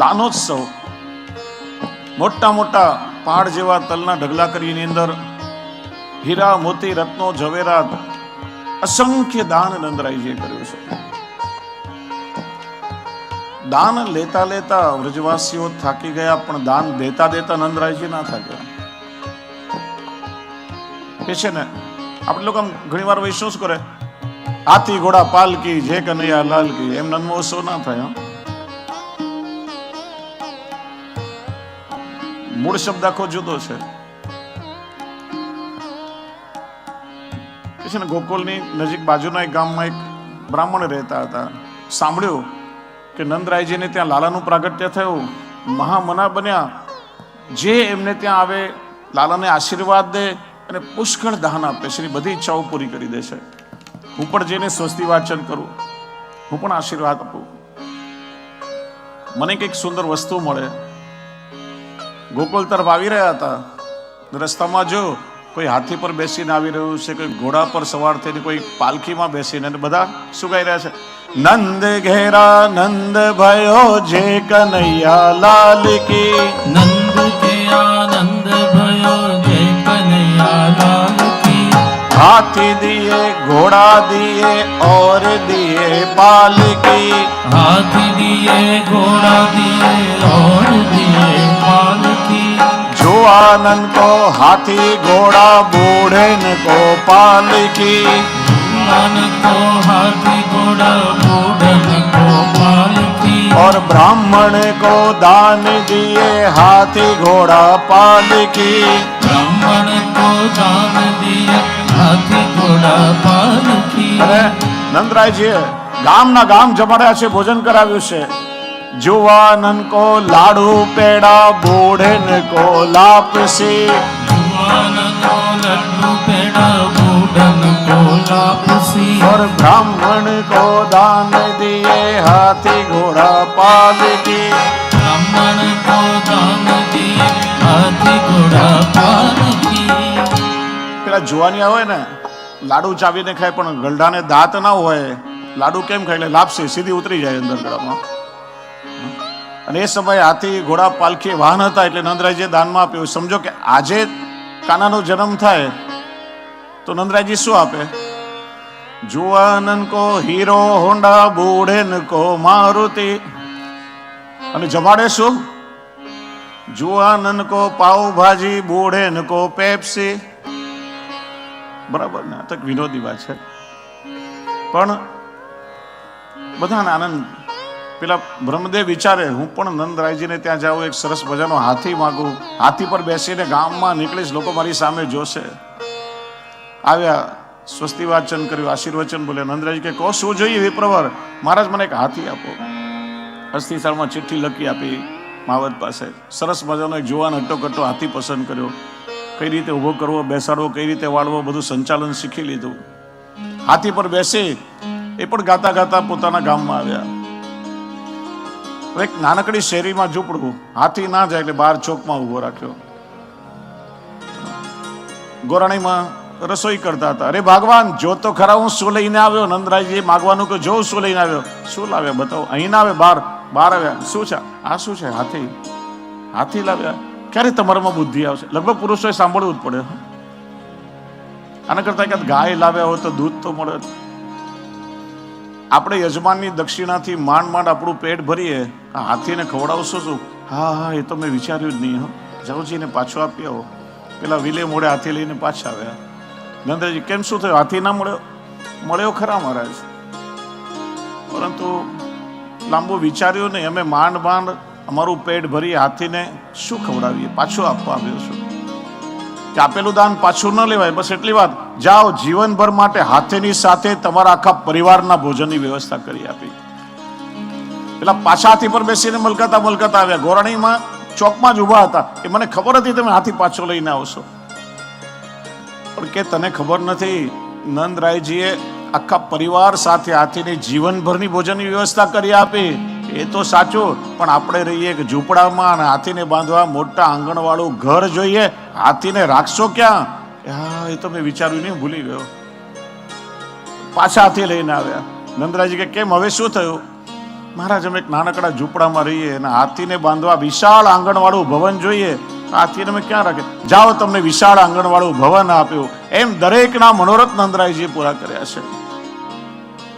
દાનોત્સવ. મોટા મોટા પહાડ જેવા તલના ઢગલા કરીની અંદર હીરા, મોતી, રત્નો, ઝવેરાત અસંખ્ય દાન નંદરાયજીએ કર્યું છે. દાન લેતા લેતા વ્રજવાસીઓ થાકી ગયા, પણ દાન દેતા દેતા નંદરાયજી ના થાક્યા. કે છે ને, આપણે લોકો આમ ઘણી વાર વૈશ્વ શું કરે, હાથી, ઘોડા, પાલકી, જે કનૈયા લાલ કી એમ નન્મોત્સવ ના થાય? મૂળ શબ્દ આખો જુદો છે. છે ને ગોકુલની નજીક બાજુના એક ગામમાં એક બ્રાહ્મણ રહેતા હતા. સાંભળ્યું કે નંદરાયજીને ત્યાં લાલાનું પ્રાગટ્ય થયું. મહામના બન્યા. જે એમને ત્યાં આવે, લાલાને આશીર્વાદ દે અને પુષ્કળ દાન આપે છે એની બધી ઈચ્છાઓ પૂરી કરી દે છે. હું પણ જઈને સ્વસ્તિ વાંચન કરું, હું પણ આશીર્વાદ આપું. મને કંઈક સુંદર વસ્તુ મળે. ગોકુલ તરફ આવી રહ્યા હતા રસ્તામાં જો કોઈ હાથી પર બેસીને આવી રહ્યું છે કોઈ ઘોડા પર સવાર થઈને કોઈ પાલખીમાં બેસીને બધા શું કહી રહ્યા છે નંદ ઘેરા નંદ ભયો જે કનૈયા લાલ કી નંદ ઘેરા નંદ ભયો જે કનૈયા લાલ કી હાથી દિયે ઘોડા દિયે ઓર દિયે બાલ કી હાથી દિયે ઘોડા દિયે ઓર દિયે आनंद को हाथी घोड़ा बूढ़े न को पालकी मन को हाथी घोड़ा बूढ़न को पालकी और ब्राह्मण को दान दिए हाथी घोड़ा पालकी ब्राह्मण को दान दिए हाथी घोड़ा पालकी અને નંદરાયજીએ ગામના ગામ જમાડ્યા છે ભોજન કરાવ્યું છે જુવાનન કો લાડુ પેડા બૂઢન કો લાપસી जुआन को लड्डू पेड़ा बूढ़न को लापसी और ब्राह्मण को दान दिए हाथी घोड़ा पालकी ब्राह्मण को दान दिए हाथी घोड़ा पालकी પેલા જુવાનિયા હોય ને લાડુ ચાવીને ખાય પણ ગલડાને દાંત ના હોય લાડુ કેમ ખાય એટલે લાપસી સીધી ઉતરી જાય અંદર ગળામાં અને એ સમયે હાથી ઘોડા પાલખી વાહન હતા એટલે નંદરાયજીએ દાનમાં આપ્યું. સમજો કે આજે કાનાનો જન્મ થાય તો નંદરાયજી શું આપે? જુવાનન કો હીરો હોન્ડા બુઢેન કો મારુતિ. અને જમાડે શું? જુવાનન કો પાઉભાજી, બુઢેન કો પેપ્સી. બરાબર ને? આ તો વિનોદી વાત છે. પણ બધાને આનંદ પેલા બ્રહ્મદેવ વિચારે, હું પણ નંદરાયજીને ત્યાં જાઉં, એક સરસ મજાનો હાથી માગું. હાથી પર બેસીને ગામમાં નીકળીશ, લોકો મારી સામે જોશે. આવ્યા, સ્વસ્તિ વાચન કર્યું, આશીર્વચન બોલ્યા નંદરાજી કે, કહો, શું જોઈએ વિપ્રવર? મહારાજ મને એક હાથી આપો. હસ્તીસાળમાં ચિઠ્ઠી લખી આપી માવત પાસે. સરસ મજાનો એક જુવાન હટ્ટો હાથી પસંદ કર્યો. કઈ રીતે ઊભો કરવો, બેસાડવો, કઈ રીતે વાળવો, બધું સંચાલન શીખી લીધું. હાથી પર બેસી એ પણ ગાતા ગાતા પોતાના ગામમાં આવ્યા. એક નાનકડી શેરીમાં ઝૂંપડું હાથી ના જાય એટલે બહાર ચોકમાં ઊભો રાખ્યો. ગોરાણીમાં રસોઈ કરતા હતા. અરે ભગવાન, જો તો ખરા હું શું લઈને આવ્યો? નંદરાયજી માગવાનું કે જો શું લઈને આવ્યો? શું લાવ્યા બતાવો? અહીં ના આવે, બહાર બહાર આવ્યા. શું છે? આ શું છે? હાથી. હાથી લાવ્યા. ક્યારે તમારામાં બુદ્ધિ આવશે? લગભગ પુરુષોએ સાંભળવું જ પડે. આના કરતા એકાદ ગાય લાવ્યા હોય તો દૂધ તો મળે આપણે યજમાનની દક્ષિણાથી માંડ માંડ આપણું પેટ ભરીએ હાથીને ખવડાવશો શું? હા હા, એ તો મેં વિચાર્યું જ નહીં, હા. જાઉજીને પાછો આપી આવો. પેલા વિલે મોડે હાથી લઈને પાછા આવ્યા. નંદરાજી કેમ શું થયું? હાથી ના મળ્યો? મળ્યો ખરા મહારાજ. પરંતુ લાંબુ વિચાર્યું નહીં. અમે માંડ માંડ અમારું પેટ ભરી હાથીને શું ખવડાવીએ? પાછું આપવા આવ્યો છું. કે આપેલું દાન પાછું ન લેવાય, બસ એટલી વાત. જાઓ, જીવનભર માટે હાથીની સાથે તમારા આખા પરિવારના ભોજનની વ્યવસ્થા કરી આપી. પેલા પાછા હાથી પર બેસીને મલકાતા મલકાતા આવ્યા. ગોરાણીમાં ચોકમાં જ ઊભા હતા. એ મને ખબર હતી તમે હાથી પાછો લઈને આવશો પણ કે તને ખબર નથી, નંદરાયજીએ આખા પરિવાર સાથે હાથીની જીવનભરની ભોજનની વ્યવસ્થા કરી આપી. એ તો સાચું, પણ આપણે રહીએ કે ઝૂંપડામાં અને હાથીને બાંધવા મોટા આંગણવાળું ઘર જોઈએ, હાથીને રાખશો ક્યાં? હા, એ તો મેં વિચાર્યું નહીં, ભૂલી ગયો. પાછા હાથી લઈને આવ્યા. નંદરાયજી કે, કેમ, હવે શું થયું? મહારાજ, અમે એક નાનકડા ઝૂંપડામાં રહીએ અને હાથીને બાંધવા વિશાળ આંગણવાળું ભવન જોઈએ. હાથીને અમે ક્યાં રાખે? જાઓ, તમને વિશાળ આંગણવાળું ભવન આપ્યું. એમ દરેકના મનોરથ નંદરાયજીએ પૂરા કર્યા છે.